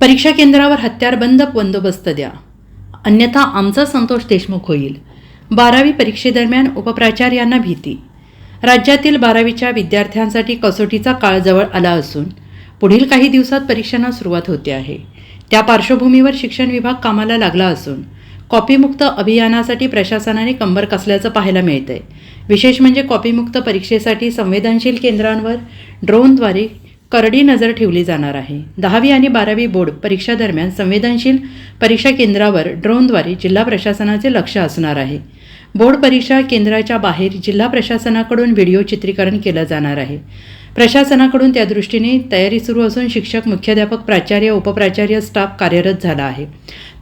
परीक्षा केंद्रावर हत्यारबंद बंदोबस्त द्या. अन्यथा आमचा संतोष देशमुख होईल. बारावी परीक्षेदरम्यान उपप्राचार्यांना भीती. राज्यातील बारावीच्या विद्यार्थ्यांसाठी कसोटीचा काळ जवळ आला असून पुढील काही दिवसात परीक्षांना सुरुवात होते आहे. त्या पार्श्वभूमीवर शिक्षण विभाग कामाला लागला असून कॉपीमुक्त अभियानासाठी प्रशासनाने कंबर कसल्याचं पाहायला मिळतंय. विशेष म्हणजे कॉपीमुक्त परीक्षेसाठी संवेदनशील केंद्रांवर ड्रोनद्वारे करडी नजर ठेवली जाणार आहे. दहावी आणि बारावी बोर्ड परीक्षा दरम्यान संवेदनशील परीक्षा केंद्रावर ड्रोनद्वारे जिल्हा प्रशासनाचे लक्ष असणार आहे. बोर्ड परीक्षा केंद्राच्या बाहेर जिल्हा प्रशासनाकडून व्हिडिओ चित्रीकरण केलं जाणार आहे. प्रशासनाकडून त्या दृष्टीने तयारी सुरू असून शिक्षक मुख्याध्यापक प्राचार्य उपप्राचार्य स्टाफ कार्यरत झाला आहे.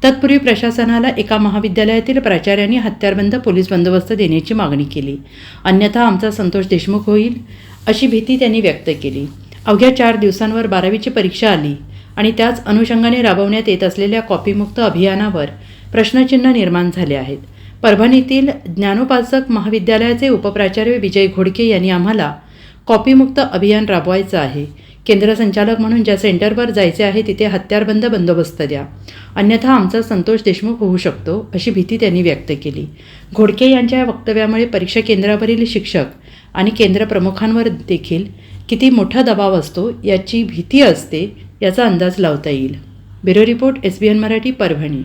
तत्पूर्वी प्रशासनाला एका महाविद्यालयातील प्राचार्यांनी हत्यारबंद पोलीस बंदोबस्त देण्याची मागणी केली. अन्यथा आमचा संतोष देशमुख होईल अशी भीती त्यांनी व्यक्त केली. अवघ्या चार दिवसांवर बारावीची परीक्षा आली आणि त्याच अनुषंगाने राबवण्यात येत असलेल्या कॉपीमुक्त अभियानावर प्रश्नचिन्ह निर्माण झाले आहेत. परभणीतील ज्ञानोपासक महाविद्यालयाचे उपप्राचार्य विजय घोडके यांनी आम्हाला कॉपीमुक्त अभियान राबवायचं आहे. केंद्र संचालक म्हणून ज्या सेंटरवर जायचे आहे तिथे हत्यारबंद बंदोबस्त द्या. अन्यथा आमचा संतोष देशमुख होऊ शकतो अशी भीती त्यांनी व्यक्त केली. घोडके यांच्या वक्तव्यामुळे परीक्षा केंद्रावरील शिक्षक आणि केंद्र प्रमुखांवर देखील किती मोठा दबाव असतो याची भीती असते याचा अंदाज लावता येईल. Bureau report S B N Marathi Parbhani.